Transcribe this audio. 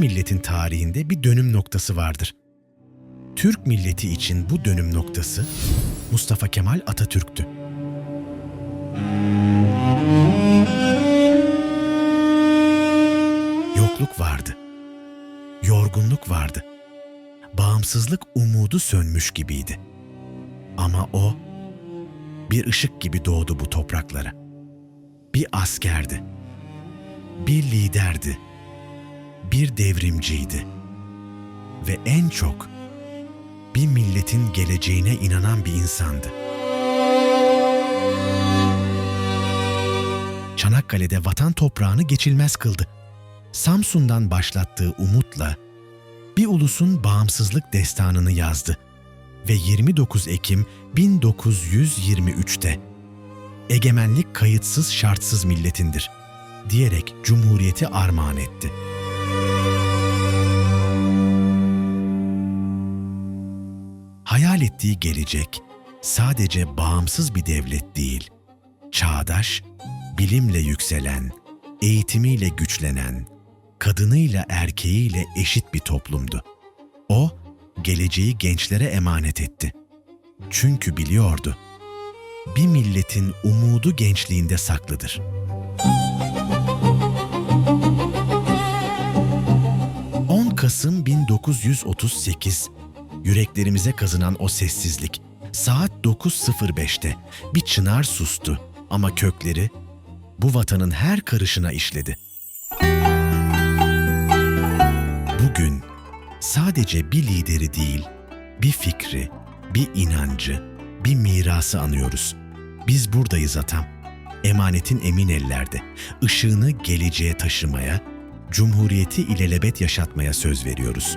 milletin tarihinde bir dönüm noktası vardır. Türk milleti için bu dönüm noktası Mustafa Kemal Atatürk'tü. Yokluk vardı. Yorgunluk vardı. Bağımsızlık umudu sönmüş gibiydi. Ama o bir ışık gibi doğdu bu topraklara. Bir askerdi. Bir liderdi. Bir devrimciydi. Ve en çok bir milletin geleceğine inanan bir insandı. Çanakkale'de vatan toprağını geçilmez kıldı. Samsun'dan başlattığı umutla bir ulusun bağımsızlık destanını yazdı ve 29 Ekim 1923'te egemenlik kayıtsız şartsız milletindir diyerek cumhuriyeti armağan etti. Hayal ettiği gelecek sadece bağımsız bir devlet değil, çağdaş, bilimle yükselen, eğitimiyle güçlenen, kadınıyla erkeğiyle eşit bir toplumdu. O, geleceği gençlere emanet etti. Çünkü biliyordu, bir milletin umudu gençliğinde saklıdır. Kasım 1938... ...yüreklerimize kazınan o sessizlik... ...saat 9.05'te... ...bir çınar sustu... ...ama kökleri... ...bu vatanın her karışına işledi. Bugün sadece bir lideri değil, bir fikri, bir inancı, bir mirası anıyoruz. Biz buradayız atam. Emanetin emin ellerde. Işığını geleceğe taşımaya, Cumhuriyeti ilelebet yaşatmaya söz veriyoruz.